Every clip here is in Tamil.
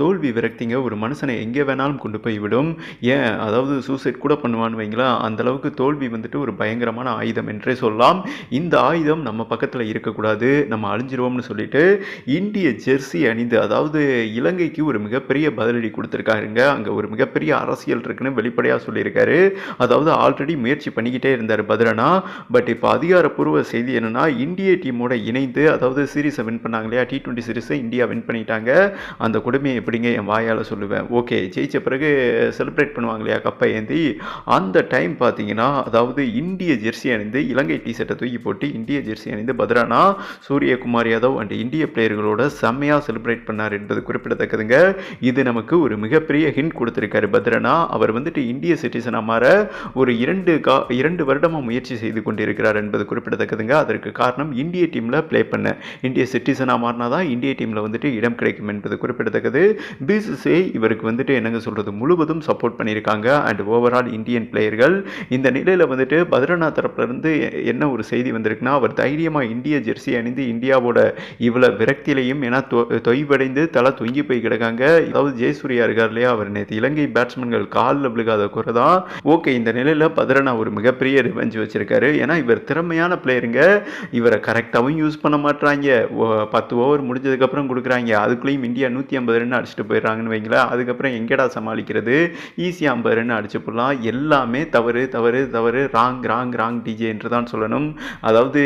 தோல்வி விரக்திங்க. ஒரு மனுஷனை எங்கே வேணாலும் கொண்டு போய் விடும். ஏன்? அதாவது சூசைட் கூட பண்ணுவான்னு வைங்களேன் அந்த அளவுக்கு தோல்வி வந்துட்டு ஒரு பயங்கரமான ஆயுதம் என்றே சொல்லலாம். இந்த ஆயுதம் நம்ம பக்கத்தில் இருக்கக்கூடாது. நம்ம அழிஞ்சிருவோம்னு சொல்லிட்டு இந்திய ஜெர்சி அணிந்து அதாவது இலங்கைக்கு ஒரு மிகப்பெரிய பதிலடி கொடுத்துருக்காருங்க. அங்கே ஒரு மிகப்பெரிய அரசியல் இருக்குன்னு வெளிப்படையாக சொல்லியிருக்காரு. அதாவது ஆல்ரெடி முயற்சி பண்ணிக்கிட்டே இருந்தார் பத்ரனா. பட் இப்போ அதிகாரப்பூர்வ செய்தி என்னன்னா இந்திய டீமோட இணைந்து அதாவது சீரீஸை வின் பண்ணாங்க இல்லையா? டி டுவெண்ட்டி சீரீஸை இந்தியா வின் பண்ணிட்டாங்க. அந்த கொடுமையை எப்படிங்க என் வாயால் சொல்லுவேன். ஓகே ஜெயித்த பிறகு செலிப்ரேட் பண்ணுவாங்க இல்லையா கப்பை ஏந்தி அந்த டைம் பார்த்தீங்கன்னா அதாவது இந்திய ஜெர்சி அணிந்து இலங்கை டி ஷர்ட்டை தூக்கி போட்டு இந்திய ஜெர்சி அணிந்து பத்ரானா சூரியகுமார் யாதவ் அண்ட் இந்திய பிளேயர்களோட செம்மையாக செலிப்ரேட் பண்ணார் என்பது குறிப்பிடத்தக்கதுங்க. இது நமக்கு ஒரு மிகப்பெரிய ஹிண்ட் கொடுத்துருக்காரு பத்ரனா. அவர் வந்துட்டு இந்திய சிட்டிசனாக மாற ஒரு இரண்டு கா இரண்டு வருடமாக முயற்சி செய்து கொண்டிருக்கிறார் என்பது குறிப்பிடத்தக்கதுங்க. அதற்கு காரணம் இந்திய டீமில் ப்ளே பண்ண இந்திய சிட்டிசனாக மாறினா தான் இந்திய டீமில் வந்துட்டு இடம் கிடைக்கும் என்பது குறிப்பிடத்தக்கது. பிசிசிஐ இவருக்கு வந்துட்டு என்னங்க சொல்கிறது முழுவதும் சப்போர்ட் பண்ணியிருக்காங்க. அண்ட் ஓவரால் இந்தியன் பிளேயர்கள் இந்த நிலையில் வந்துட்டு பத்ரனா தரப்புலேருந்து என்ன ஒரு செய்தி வந்திருக்குன்னா அவர் தைரியமாக இந்திய ஜெர்சி அணிந்து இந்தியாவோட இவ்வளோ விரக்தியிலையும் ஏன்னா தொ- தொய்வடைந்து தலை தொங்கி போய் கிடக்காங்க. அதாவது ஜெயசூர்யா இருக்கார் இல்லையா? அவர் நேற்று இலங்கை பேட்ஸ்மேன்கள் காலில் விழுகாத குறை தான் ஓகே இந்த நிலையில் பத்ரனா ஒரு மிகப்பெரிய ரிவெஞ்ச் வச்சுருக்காரு. ஏன்னா இவர் திறமையான பிளேயருங்க இவரை கரெக்டாகவும் யூஸ் பண்ண மாட்றாங்க. பத்து ஓவர் முடிஞ்சதுக்கப்புறம் கொடுக்குறாங்க. அதுக்குள்ளேயும் இந்தியா நூற்றி ஐம்பது ரன் அடிச்சுட்டு போயிடுறாங்கன்னு வைங்களேன். அதுக்கப்புறம் எங்கேடா சமாளிக்கிறது? ஈஸியாக அம்பருன்னு அடிச்சு போடலாம். எல்லாமே தவறு தவறு தவறு. ராங் ராங் ராங் டிஜே என்று தான் சொல்லணும். அதாவது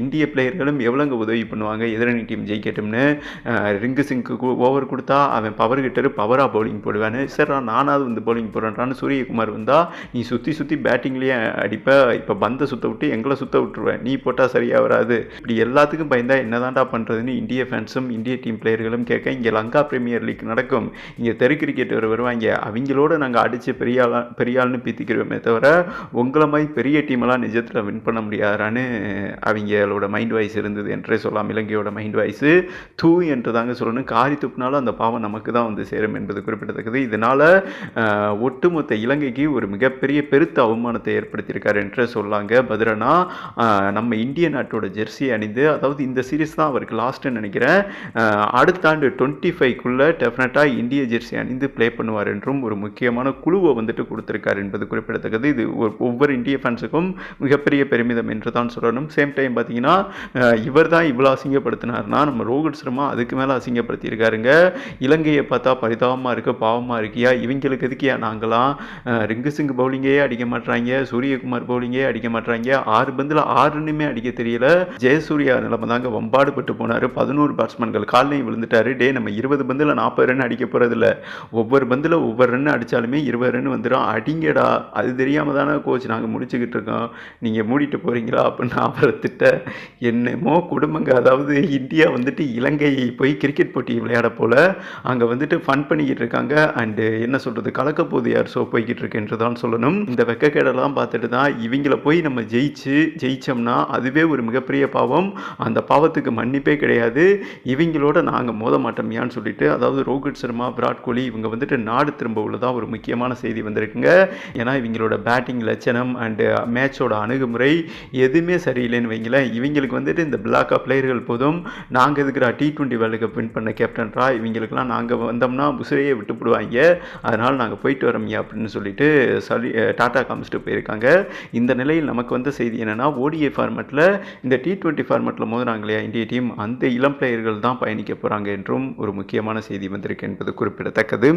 இந்திய பிளேயர்களும் எவ்வளோங்க உதவி பண்ணுவாங்க? எதிரணி டீம் ஜெயிக்கட்டும்னு. ரிங்கு சிங்க்கு ஓவர் கொடுத்தா அவன் பவர் கிட்டரு பவராக பவுலிங் போடுவான்னு சரி நானாவது வந்து பவுலிங் போடுறேன்றான்னு சூரியகுமார் வந்தால் நீ சுற்றி சுற்றி பேட்டிங்லேயே அடிப்ப. இப்போ பந்தை சுத்த விட்டு எங்களை சுத்த விட்டுருவேன் நீ போட்டால் சரியாக வராது. இப்படி எல்லாத்துக்கும் பயந்தா என்னதான்டா பண்ணுறதுன்னு இந்திய ஃபேன்ஸும் இந்திய டீம் பிளேயர்களும் கேட்க இங்கே லங்கா பிரீமியர் லீக் நடக்கும். இங்கே தெரு கிரிக்கெட்டர் வருவாங்க. அவங்களோட நாங்கள் அடித்து பெரிய பெரியாள்னு பெரிய ஆள்னு பீத்திக்கிறோமே தவிர உங்களை மாதிரி பெரிய டீமெல்லாம் நிஜத்தில் வின் பண்ண முடியாதான்னு அவங்களோட மைண்ட் வாய்ஸ் இருந்தது என்றே சொல்லலாம். இலங்கையோட மைண்ட் வாய்ஸு தூ என்று தாங்க சொல்லணும். காரி துப்புனாலும் அந்த பாவம் நமக்கு தான் வந்து சேரும் என்பது குறிப்பிடத்தக்கது. இதனால் ஒட்டுமொத்த இலங்கைக்கு ஒரு மிகப்பெரிய பெருத்த அவமானத்தை ஏற்படுத்தியிருக்கார் என்றே சொல்லாங்க. பத்ரனா நம்ம இந்திய நாட்டோட ஜெர்சி அணிந்து அதாவது இந்த சீரிஸ் தான் அவருக்கு லாஸ்ட்டுன்னு நினைக்கிறேன். அடுத்த ஆண்டு டுவெண்ட்டி ஃபைவ்க்குள்ளே டெஃபினட்டாக இந்திய ஜெர்சி அணிந்து ப்ளே பண்ணுவார் என்றும் ஒரு முக்கியமான குழுவை வந்துட்டு கொடுத்துருக்காரு என்பது குறிப்பிடத்தக்கது. இது ஒவ்வொரு இந்திய ஃபேன்ஸுக்கும் மிகப்பெரிய பெருமிதம் என்று தான் சொல்லணும். சேம் டைம் பார்த்தீங்கன்னா இவர் தான் இவ்வளோ அசிங்கப்படுத்தினார்னா நம்ம ரோஹித் சர்மா அதுக்கு மேலே அசிங்கப்படுத்தியிருக்காருங்க. இலங்கையை பார்த்தா பரிதாபமாக இருக்குது பாவமாக இருக்கியா? இவங்களுக்கு எதுக்கியா நாங்களாம் ரிங்கு சிங் பவுலிங்கே அடிக்க மாட்டாங்க சூரியகுமார் பவுலிங்கே அடிக்க மாட்டாங்க ஆறு பந்தில் ஆறுனுமே அடிக்க தெரியல. ஜெயசூர்யா நிலைமை தாங்க வம்பாடுபட்டு போனார். பதினோரு பேட்ஸ்மேன்கள் காலையும் விழுந்துட்டாரு. டே நம்ம இருபது பந்தில் நாற்பது ரன் அடிக்க போகிறதில்ல ஒவ்வொரு பந்தில் ஒவ்வொரு ரன் அடித்தாலுமே இருபது ரன் வந்துடும் அடிங்கடா. அது தெரியாமல் தானே கோச் நாங்கள் முடிச்சுக்கிட்டு இருக்கோம். நீங்கள் மூடிட்டு போகிறீங்களா அப்படின்னு அவரை திட்ட என்னமோ குடும்பங்க. அதாவது இந்தியா வந்துட்டு இலங்கை போய் கிரிக்கெட் போட்டி விளையாட போல். அங்கே வந்துட்டு ஃபன் பண்ணிக்கிட்டு இருக்காங்க. அண்டு என்ன சொல்கிறது கலக்கப்போது யார் ஷோ போய்கிட்டு இருக்கு தான் சொல்லணும். இந்த வெக்கக்கேடெல்லாம் பார்த்துட்டு தான் இவங்கள போய் நம்ம ஜெயிச்சு ஜெயித்தோம்னா அதுவே ஒரு மிகப்பெரிய பாவம். அந்த பாவத்துக்கு மன்னிப்பே கிடையாது. இவங்களோட நாங்கள் மோத மாட்டோம்யான்னு சொல்லிட்டு அதாவது ரோஹித் சர்மா விராட் கோலி இவங்க வந்துட்டு நாடு திரும்ப உள்ளதா ஒரு முக்கியமான செய்தி வந்திருக்குங்க. ஏன்னா இவங்களோட பேட்டிங் லட்சணம் அண்டு மேட்சோட அணுகுமுறை எதுவுமே சரியில்லைன்னு வைங்களேன். இவங்களுக்கு வந்துட்டு இந்த பிளாக்கா பிளேயர்கள் போதும். நாங்கள் இருக்கிற T twenty world cup win பண்ண கேப்டன்ரா இவங்களுக்குலாம் நாங்கள் வந்தோம்னா புசுரையே விட்டு போடுவாங்க அதனால் நாங்கள் போயிட்டு வரோம்யா அப்படின்னு சொல்லிட்டு சொல்லி டாட்டா காமிச்சிட்டு போயிருக்காங்க. இந்த நிலையில் நமக்கு வந்த செய்தி என்னென்னா ஓடிஐ ஃபார்மேட்டில் இந்த டி டுவெண்ட்டி ஃபார்மேட்டில் மோதுறாங்க இல்லையா இந்திய டீம் அந்த இளம் பிளேயர்கள் தான் பயணிக்க போகிறாங்க என்றும் ஒரு முக்கியமான செய்தி வந்திருக்கு என்பது குறிப்பிடத்தக்கது.